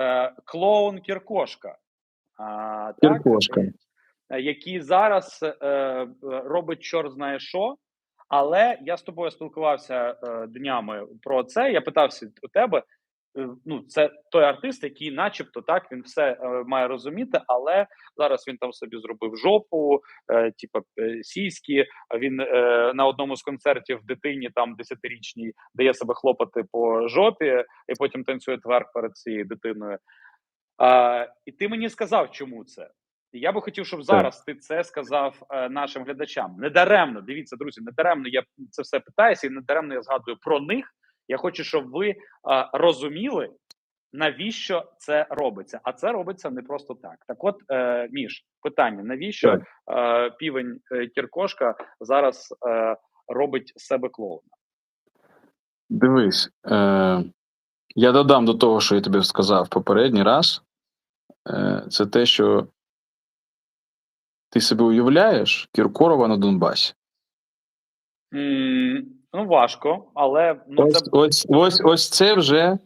е, клоун Кіркошка, Кіркошка. так, е, який зараз е, робить чорт знає що. Але я з тобою спілкувався днями про це. Я питався у тебе. Е, Ну, це той артист, який, начебто, так він все е, має розуміти, але зараз він там собі зробив жопу, е, типу е, сіськи. Він е, на одному з концертів дитині, там десятирічній, дає себе хлопати по жопі, і потім танцює тверк перед цією дитиною. А, і ти мені сказав, чому це. І Я би хотів, щоб зараз ти це сказав е, нашим глядачам. Недаремно, дивіться, друзі, недаремно я це все питаюся, і недаремно я згадую про них. Я хочу, щоб ви е, розуміли, навіщо це робиться. А це робиться не просто так. Так, от, е, Міш, питання: навіщо Так. е, півень е, Кіркошка зараз е, робить себе клоуна? Дивись, е, я додам до того, що я тобі сказав попередній раз. Е, це те, що ти себе уявляєш Кіркорова на Донбасі. Ну важко, але ну ось, це ось, ось, ось це вже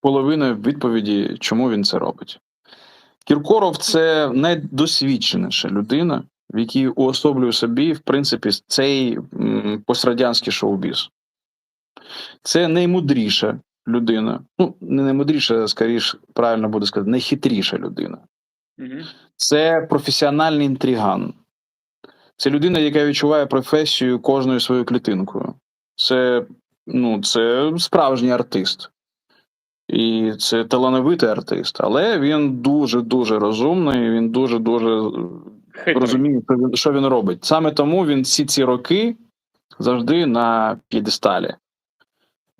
половина відповіді, чому він це робить. Кіркоров це найдосвідченіша людина, в якій уособлює собі, в принципі, цей пострадянський шоу-біз. Це наймудріша людина. Ну, не наймудріша, скоріш, правильно буде сказати, найхитріша людина. Мгм. Це професіональний інтриган. Це людина, яка відчуває професію кожною своєю клітинкою. Це, ну, це справжній артист. І це талановитий артист, але він дуже-дуже розумний, він дуже-дуже розуміє, що він, що він робить. Саме тому він всі ці роки завжди на п'єдесталі.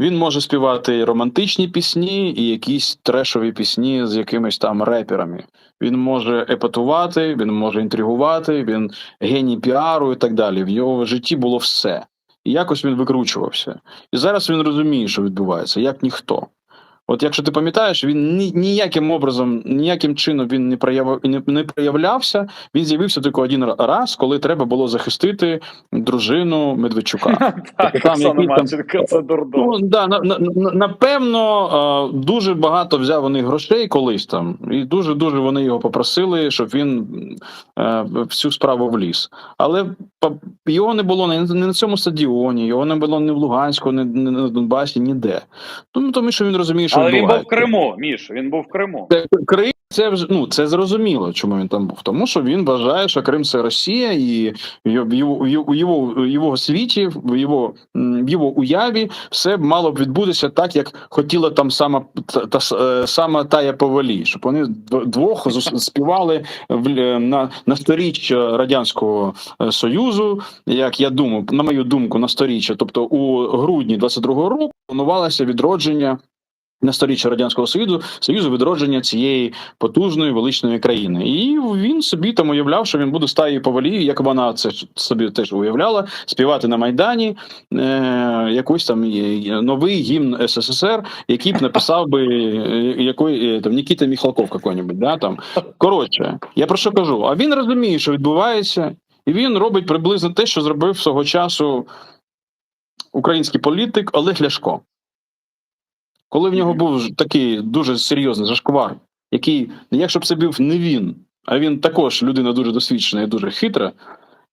Він може співати романтичні пісні і якісь трешові пісні з якимись там реперами. Він може епатувати, він може інтригувати, він геній піару і так далі. В його житті було все. І якось він викручувався. І зараз він розуміє, що відбувається, як ніхто. От якщо ти пам'ятаєш, він ні, ніяким образом, ніяким чином він не проявив не, не проявлявся. Він з'явився тільки один раз, коли треба було захистити дружину Медведчука. Так, там Марченко, це дурдом. Ну да, на, на, на- напевно, дуже багато взяв вони грошей колись там, і дуже дуже вони його попросили, щоб він е, в цю справу вліз. Але його не було не, на цьому стадіоні, його не було ні в Луганську, ні, на Донбасі, ніде. Тому, тому що він розуміє, що Але він був в. Криму, Міш, він був в Криму. Це Крим це вже ну це зрозуміло, чому він там був. Тому що він вважає, що Крим це Росія, і в його в його, в його, його, світі, в його в його уяві все мало б відбутися так, як хотіла там сама та, та е, сама Тая Повалі, щоб вони двох співали в е, на, на сторіччя радянського е, союзу. Як я думаю, на мою думку, на сторіччя, тобто у грудні 22-го року планувалося відродження. На сторіччя радянського союзу союзу відродження цієї потужної величної країни, і він собі там уявляв, що він буде стаєю повалі, як вона це собі теж уявляла, співати на майдані е, якийсь там новий гімн СССР, який б написав би е, який, е, там Нікіта Міхалков какой-нибудь, да там коротше. Я про що кажу? А він розуміє, що відбувається, і він робить приблизно те, що зробив свого часу український політик Олег Ляшко. Коли в нього був такий дуже серйозний зашквар, який, якщо б це був не він, а він також людина дуже досвідчена і дуже хитра.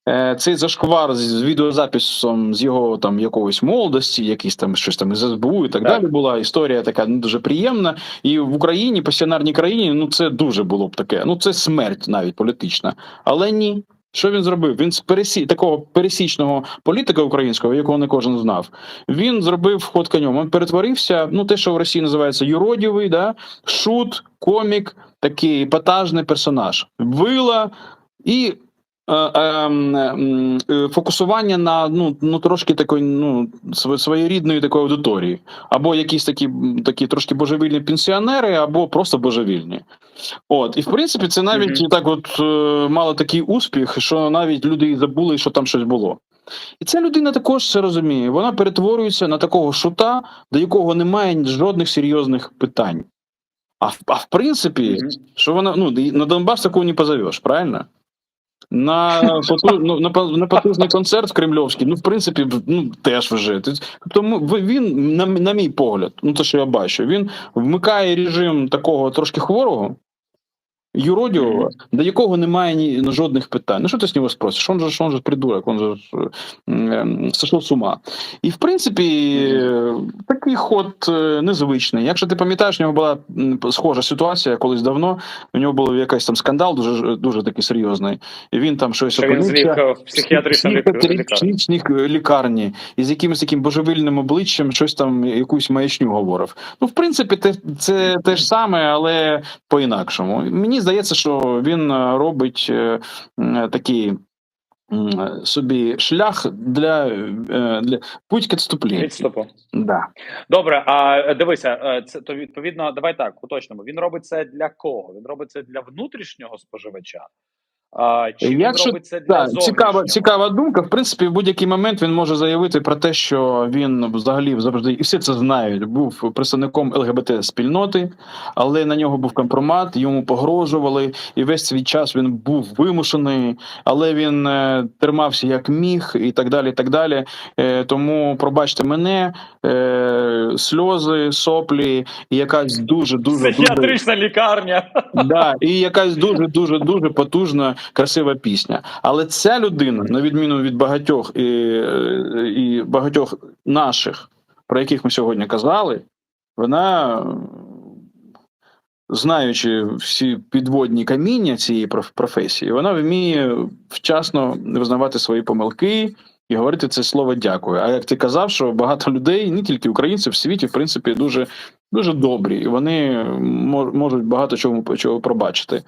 е, Цей зашквар з- відеозаписом з його там якогось молодості, якийсь там щось там із СБУ і так, Так. далі була історія така не дуже приємна. І в Україні, пасіонарній країні, ну це дуже було б таке. Ну це смерть навіть політична. Але ні. Що він зробив? Він з пересі... такого пересічного політика українського, якого не кожен знав. Він зробив ход конем. Він перетворився, ну те, що в Росії називається юродівий, да? шут, комік, такий епатажний персонаж. Вила і фокусування на ну, ну трошки такої ну, своєрідної такої аудиторії. Або якісь такі, такі трошки божевільні пенсіонери, або просто божевільні. От, і в принципі, це навіть Мгм. так, от е, мало такий успіх, що навіть люди і забули, що там щось було. І ця людина також це розуміє. Вона перетворюється на такого шута, до якого немає жодних серйозних питань. А в, а в принципі, Мгм. що вона ну на Донбас такого не позовеш, правильно? На поту, ну, на, на потужний концерт в Кремльовський, ну, в принципі, ну, теж вже. Тобто він, на, на мій погляд, ну те, що я бачу, він вмикає режим такого трошки хворого, юродивого, до якого немає ні, ну, жодних питань. Ну, що ти з нього спросиш? Он же, он же придурок, он же ем, сошов з ума. І в принципі, е, такий ход е, незвичний. Якщо ти пам'ятаєш, у нього була схожа ситуація колись давно. У нього був якийсь там скандал, дуже дуже такий серйозний. І він там щось Що він зліг е, в психіатричному лік- лікарні. психіатричній лікарні і з якимось таким божевільним обличчям щось там якусь маячню говорив. Ну, в принципі, це те ж саме, але по-інакшому. Мені здається, що він е, робить е, такий. Собі шлях для, е, для путь к відступленню. Відступу. Да. Добре, а е, дивися, е, це то відповідно, давай так уточнимо. Він робить це для кого? Він робить це для внутрішнього споживача, а, чи він робить це для Так, цікава, цікава думка. В принципі, в будь-який момент він може заявити про те, що він взагалі завжди і всі це знають. Був представником ЛГБТ спільноти, але на нього був компромат, йому погрожували, і весь свій час він був вимушений, але він е, тримався як міг, і так далі. І так далі. Е, тому, пробачте мене, е, сльози, соплі, і якась дуже дуже дуже лікарня. Да, і якась дуже дуже дуже потужна, красива пісня. Але ця людина, на відміну від багатьох і, і багатьох наших, про яких ми сьогодні казали, вона, знаючи всі підводні каміння цієї професії, вона вміє вчасно визнавати свої помилки. І говорити це слово дякую. А як ти казав, що багато людей, не тільки українців, в світі, в принципі, дуже дуже добрі, і вони мож- можуть багато чого, чого пробачити.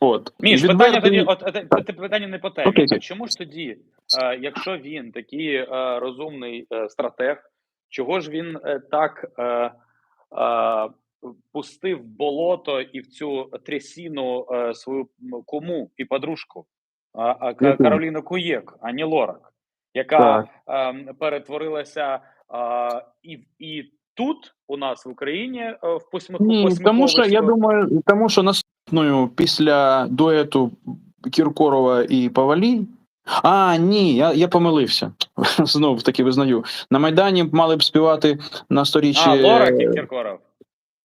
От Міш, Відвертий- питання тоді, от е, те- те питання не по темі. А чому ж тоді, е, якщо він такий е, розумний е, стратег, чого ж він е, так е, е, пустив болото і в цю трясіну е, свою м, куму і подружку? Кароліну Куєк, а не Лорак, яка Так. ем, перетворилася е, і, і тут нас в Україні е, в посміху тому що я думаю, тому що наступною після дуету Кіркорова і Павалі. А, ні, я, я помилився. Знову таки визнаю. На Майдані мали б співати на сторіччі. А, Лорак і Кіркоров.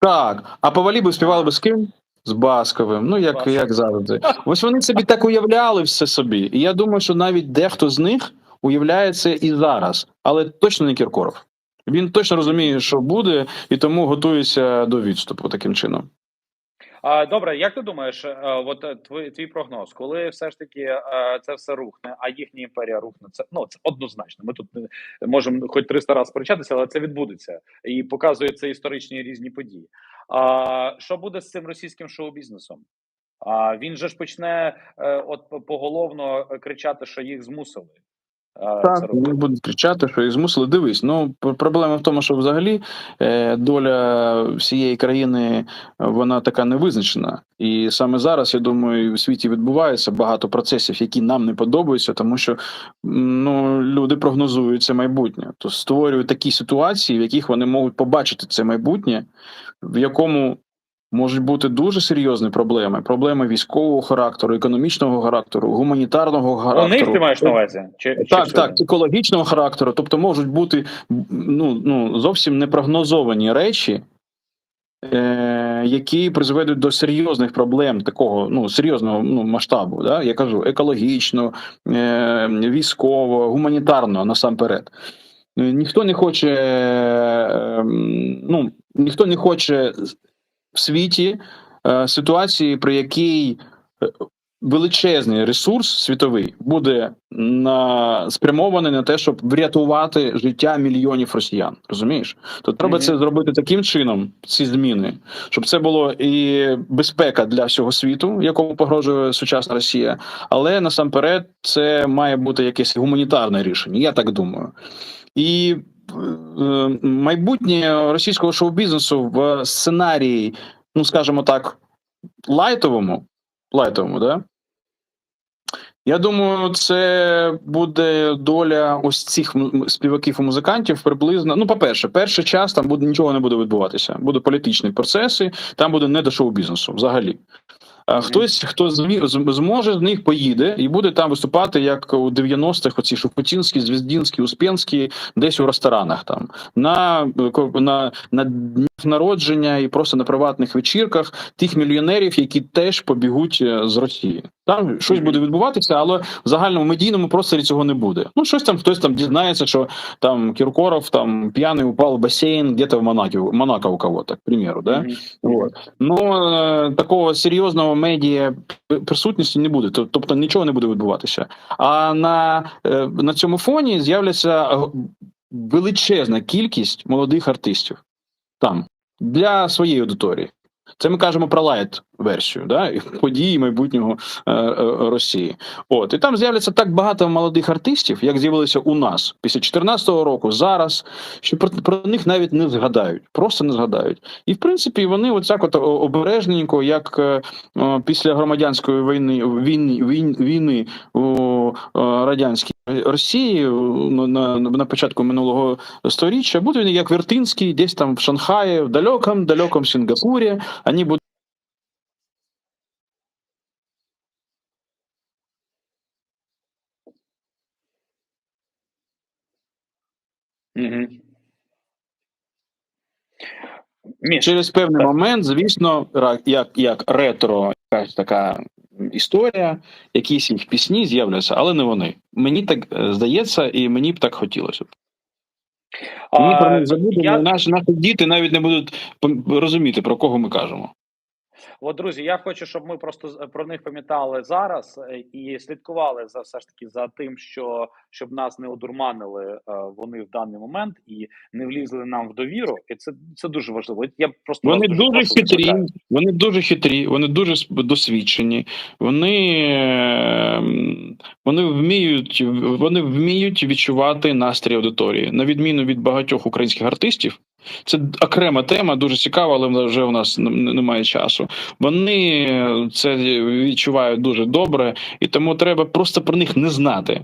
Так, а Павалі б співали би з ким? З Басковим, ну як, Басковим. як завжди. Ось вони собі так уявляли все собі. І я думаю, що навіть дехто з них уявляє це і зараз, але точно не Кіркоров. Він точно розуміє, що буде, і тому готується до відступу таким чином. А, добре, як ти думаєш, е, от е, твій, твій прогноз, коли все ж таки е, це все рухне, а їхня імперія рухне, це ну це однозначно. Ми тут можемо хоч 300 разів сперечатися, але це відбудеться і показує це історичні різні події. А що буде з цим російським шоу-бізнесом? А він же ж почне от поголовно кричати, що їх змусили. Так, вони будуть кричати, що їх змусили. Дивись. Ну проблема в тому, що взагалі е, доля всієї країни вона така невизначена. І саме зараз, я думаю, в світі відбувається багато процесів, які нам не подобаються, тому що ну, люди прогнозують це майбутнє, то створюють такі ситуації, в яких вони можуть побачити це майбутнє, в якому. Можуть бути дуже серйозні проблеми: проблеми військового характеру, економічного характеру, гуманітарного У характеру. них ти маєш на увазі? Чи, чи Так, всюди? так, екологічного характеру, тобто можуть бути ну, ну, зовсім непрогнозовані речі, е, які призведуть до серйозних проблем такого ну, серйозного ну, масштабу. Да? Я кажу, екологічно, е, військово, гуманітарно насамперед. Е, Ніхто не хоче, е, ну, ніхто не хоче в світі е, ситуації, при якій е, величезний ресурс світовий буде на спрямований на те, щоб врятувати життя мільйонів росіян. Розумієш? То треба Мгм. це зробити таким чином, ці зміни, щоб це було і безпека для всього світу, якому погрожує сучасна Росія, але насамперед це має бути якесь гуманітарне рішення. Я так думаю. І майбутнє російського шоу-бізнесу в сценарії, ну скажімо так, лайтовому, лайтовому, да? Я думаю, це буде доля ось цих співаків і музикантів приблизно. Ну, по-перше, перший час там буде нічого не буде відбуватися. Будуть політичні процеси, там буде не до шоу-бізнесу взагалі. А хтось, хто зможе з них поїде і буде там виступати, як у 90-х, оці Шупутінські, Звіздінські, Успенські, десь у ресторанах там на, е, на, на днях народження і просто на приватних вечірках тих мільйонерів, які теж побігуть е, з Росії. Там щось буде відбуватися, але в загальному медійному просторі цього не буде. Ну щось там хтось там дізнається, що там Кіркоров там п'яний упав в басейн, где-то в Монако, Монако у кого-то, к примеру, да? Вот. Ну е, такого серйозного медіа присутності не буде, тобто нічого не буде відбуватися. А на, е, на цьому фоні з'являться величезна кількість молодих артистів там для своєї аудиторії. Це ми кажемо про лайт версію, да, події майбутнього е, е, Росії. От і там з'являться так багато молодих артистів, як з'явилися у нас після 2014 року, зараз, що про, про них навіть не згадають, просто не згадають. І в принципі вони оцяк от обережненько, як е, е, після громадянської війни війни, війни, війни у радянській Росії на, на, на початку минулого сторіччя, буде він як Вертинський, десь там в Шанхаї, в далекому, далекому Сінгапурі. Вони будуть Міш, через певний Так. момент, звісно, як, як ретро, якась така історія, якісь їх пісні з'являться, але не вони. Мені так е, здається, і мені б так хотілося. Ми про них забудемо, я- наші, наші діти навіть не будуть розуміти, про кого ми кажемо. От, друзі, я хочу, щоб ми просто про них пам'ятали зараз е, і слідкували за все ж таки за тим, що щоб нас не одурманили е, вони в даний момент і не влізли нам в довіру. І це це дуже важливо. Я просто Вони дуже хитрі, вони дуже хитрі, вони дуже досвідчені, вони, ем, вони вміють вони вміють відчувати настрій аудиторії, на відміну від багатьох українських артистів. Це окрема тема, дуже цікава, але вже у нас немає часу. Вони це відчувають дуже добре, і тому треба просто про них не знати.